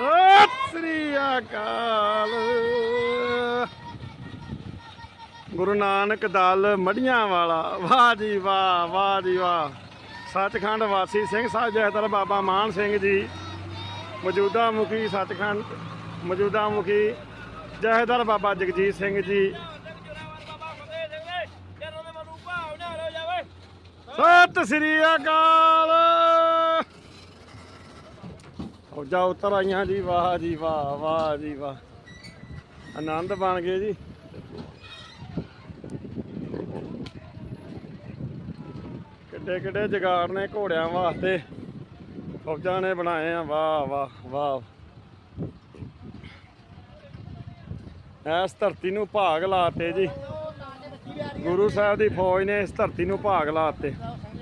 ਸਤਿ ਸ੍ਰੀ ਅਕਾਲ। ਗੁਰੂ ਨਾਨਕ ਦਲ ਮੜੀਆਂ ਵਾਲਾ, ਵਾਹ ਜੀ ਵਾਹ ਵਾਹ ਜੀ ਵਾਹ। ਸੱਚਖੰਡ ਵਾਸੀ ਸਿੰਘ ਸਾਹਿਬ ਜਹਦਰ ਬਾਬਾ ਮਾਨ ਸਿੰਘ ਜੀ। ਮੌਜੂਦਾ ਮੁਖੀ ਸੱਚਖੰਡ, ਮੌਜੂਦਾ ਮੁਖੀ ਜਹਦਰ ਬਾਬਾ ਜਗਜੀਤ ਸਿੰਘ ਜੀ। ਸਤਿ ਸ੍ਰੀ ਅਕਾਲ। ਫੌਜਾਂ ਉਤਰ ਆਈਆਂ ਜੀ, ਵਾਹ ਜੀ, ਵਾਹ ਵਾਹ ਜੀ, ਵਾਹ। ਆਨੰਦ ਬਣ ਗਏ ਜੀ। ਕਿੱਡੇ ਕਿੱਡੇ ਜਗਾੜ ਨੇ ਘੋੜਿਆਂ ਵਾਸਤੇ। ਫੌਜਾਂ ਨੇ ਬਣਾਏ ਆ, ਵਾਹ ਵਾਹ ਵਾਹ। ਇਸ ਧਰਤੀ ਨੂੰ ਭਾਗ ਲਾਤੇ ਜੀ। ਗੁਰੂ ਸਾਹਿਬ ਦੀ ਫੌਜ ਨੇ ਇਸ ਧਰਤੀ ਨੂੰ ਭਾਗ ਲਾਤੇ